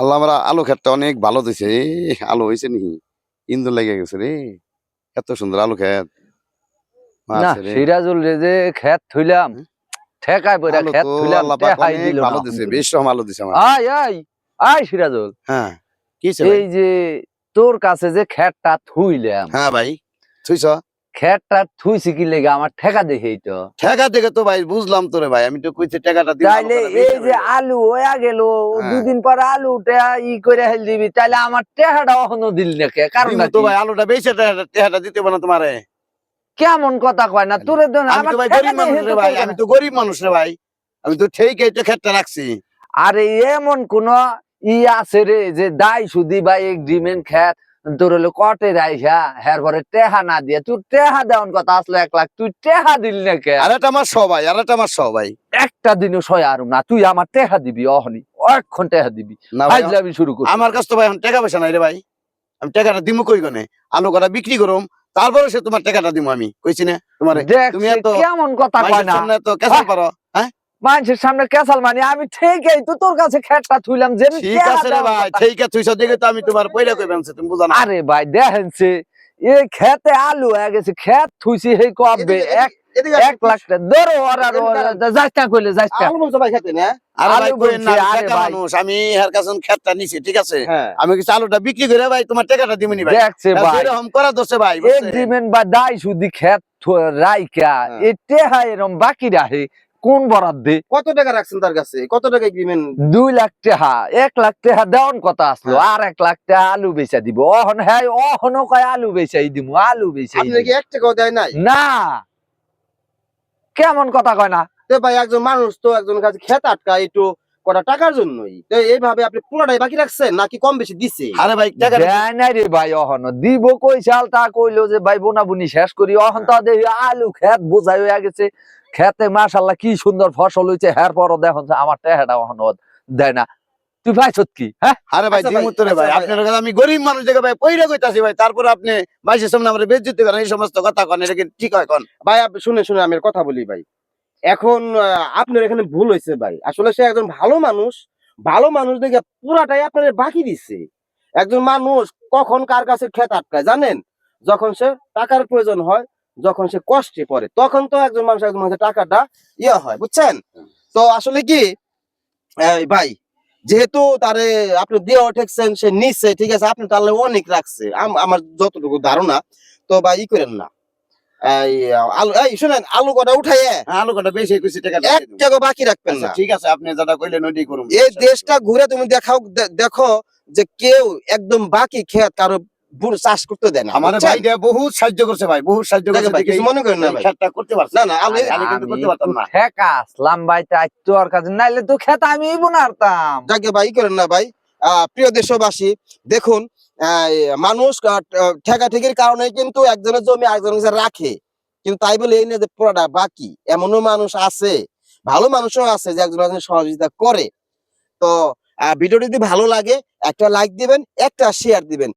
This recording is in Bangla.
আল্লাহ আমরা আলু ক্ষেতটা অনেক ভালো দিছে। আলু হয়েছে নি ইন্দুর লেগে গেছে রে। এত সুন্দর আলু ক্ষেত রে। সিরাজুল রে যে খেত থইলাম ঠেকায় পড়া খেত থইলাম অনেক দিল ভালো দিছে বেশ রকম আলু দিছে আমার। আয় আয় আয় সিরাজুল। হ্যাঁ কি এই যে তোর কাছে যে খেতটা থুইলাম। হ্যাঁ ভাই থুইছ? খেতটা থুইছি কি লেগে আমার ঠেকা দেখেই তো ঠেকা দেখে তো ভাই বুঝলাম তো রে ভাই আমি তো কইছি টাকাটা দিই তাইলে এই যে আলু হয়ে গেল হ্যাঁ। দুদিন পর আলু ই করে হেল দিবি তাইলে আমার টেহাটা এখনও দিল কারণ তো ভাই আলুটা বেশি টাকাটা দিতে পারে তোমারে। কেমন কথা কয় না তোর আমি তো ভাই গরিব মানুষ রে ভাই আমি তো গরিব মানুষ রে ভাই আমি তো ঠিক এই ক্ষেতটা রাখছি। আরে এমন কোন ই আছে রে যে দায় সুদি বা এগ্রিমেন্ট খ্যাত তোর হলো কটে রাইসা হের পরে টেহা না দিয়ে তুই টেহা দেওয়ার কথা আসলো এক লাখ তুই টেহা দিল না কে আর এটা আমার সবাই আর এটা আমার সবাই। একটা দিনও সয় আর না তুই আমার টেহা দিবি অহনি অনেকক্ষণ টেহা দিবি। ফাইজলামি শুরু কর আমার কাছে তো ভাই এখন টাকা পয়সা নাই রে ভাই। আমি টাকাটা দিমু কই গনে আলু কটা বিক্রি করুম তারপরে সে তোমার টাকাটা দিমু আমি কইছি না? তোমারে তুমি এত- কেমন কথা কয় না। তো কেসাল পারো। মানুষের সামনে কেসাল মানি আমি ঠিকই তো তোর কাছে খেটটা থুইলাম যে ঠিক আছে রে ভাই। ঠিক আছে তুই দিকে তো আমি তোমার পয়লা কই বানছে তুমি বুঝা না। আরে ভাই দেখেন সে এই খেতে আলু হয়ে গেছে খেত থুইছি সেই কবে এক এক লাখ টাকা। ধরো আর আর যাইস কইলে যাইস না আলু ভাই খেতে না? আরে ভাই কইেন না আরে মানুষ আমি এর কাছে ক্ষেতটা নিছি ঠিক আছে? হ্যাঁ। আমি কিছু আলুটা বিক্রি করে ভাই তোমার টাকাটা দিমুনি ভাই। দেখছে ভাই। এরকম করা দোষে ভাই বুঝছেন? এগ্রিমেন্ট বা দাই সুদি খেত রাইকা হ্যাঁ। এতে হাই এরম বাকি রাহে কোন বরাদ্দে কত টাকা রাখছেন তার কাছে? কত টাকা এগ্রিমেন্ট দুই লাখ টাকা। এক লাখ টাকা দেওয়ার কথা আসলো। হ্যাঁ। আর এক লাখ টাকা আলু বেচা দিব। অহন হ্যাঁ অহন কয় আলু বেচাই দিব আলু বেচাই আপনি কি এক টাকাও দেয় নাই? না। কেমন কথা কয় না? ভাই একজন মানুষ তো একজন কাছে খেত আটকা একটু কটা টাকার জন্যই? তো এইভাবে আপনি পুরোটাই বাকি রাখছেন নাকি কম বেশি দিছে আরে ভাই নাই রে ভাই অহন। দিব কই চাল তা কইলো যে ভাই বোনা বুনি শেষ করি। অহন তো দেখি আলু খেত বোঝাই হয়ে গেছে। খেতে মাশাল্লাহ কি সুন্দর ফসল হইছে। হের পর দেখুন আমার টেহাটা অহন দেয় না। তুই ভাইছত কি? হ্যাঁ? আরে ভাই আচ্ছা দিমু ভাই, রে ভাই। আচ্ছা আপনার কাছে আমি গরিব মানুষ দেখে ভাই পয়লা কইতাছি ভাই। তারপর আপনি বাইশের সামনে আমরা বেজ্জতি করেন এই সমস্ত কথা কন এটা কি ঠিক হয় কন? ভাই আপনি শুনে শুনে আমি কথা বলি ভাই। এখন আপনার এখানে ভুল হয়েছে ভাই। আসলে সে একজন ভালো মানুষ ভালো মানুষ দেখে পুরাটাই আপনার বাকি দিচ্ছে একজন মানুষ কখন কার কাছে খেত আটকায়, জানেন? যখন সে টাকার প্রয়োজন হয়, যখন সে কষ্টে পড়ে, তখন তো একজন মানুষ একজন মানুষের টাকাটা ইয়ে হয়, বুঝছেন? তো আসলে কি ভাই, যেহেতু তারে আপনি দিয়ে ঠেকছেন সে নিচ্ছে ঠিক আছে? আপনি তাহলে অনেক রাখছে, আম- আমার যতটুকু ধারণা, তো ভাই ই করেন না। আলু এই শুনেন আলু কটা উঠাইয়ে আলু কটা বেশি কইছি টাকাটা এক টাকা বাকি রাখবেন আচ্ছা না। ঠিক আছে আপনি যেটা কইলেন ওইটাই করুন। এই দেশটা ঘুরে তুমি দেখাও দেখো যে কেউ একদম বাকি খেত কারও বুড়ো চাষ করতে দেয় না আমার বুঝছেন? বহুত সাহায্য করছে ভাই বহুত সাহায্য করছে। ভাই, কিছু মনে করেন না ভাই। খেতটা করতে পারছি না, না, আলু- আমি কিন্তু করতে পারতাম না। ঠেকা আসলাম ভাই তাই তোর কাছে নাইলে তো খেত আমি বুনারতাম। যাকে ভাই করেন না ভাই। আহ, প্রিয় দেশবাসী দেখুন মানুষ ঠেকা ঠেকির কারণে কিন্তু একজনের জমি একজনের কাছে রাখে। কিন্তু তাই বলে এই না যে পুরাটা বাকি। এমনও মানুষ আছে, ভালো মানুষও আছে যে একজন একজন সহযোগিতা করে। তো ভিডিওটি যদি ভালো লাগে, একটা লাইক দিবেন, একটা শেয়ার দিবেন।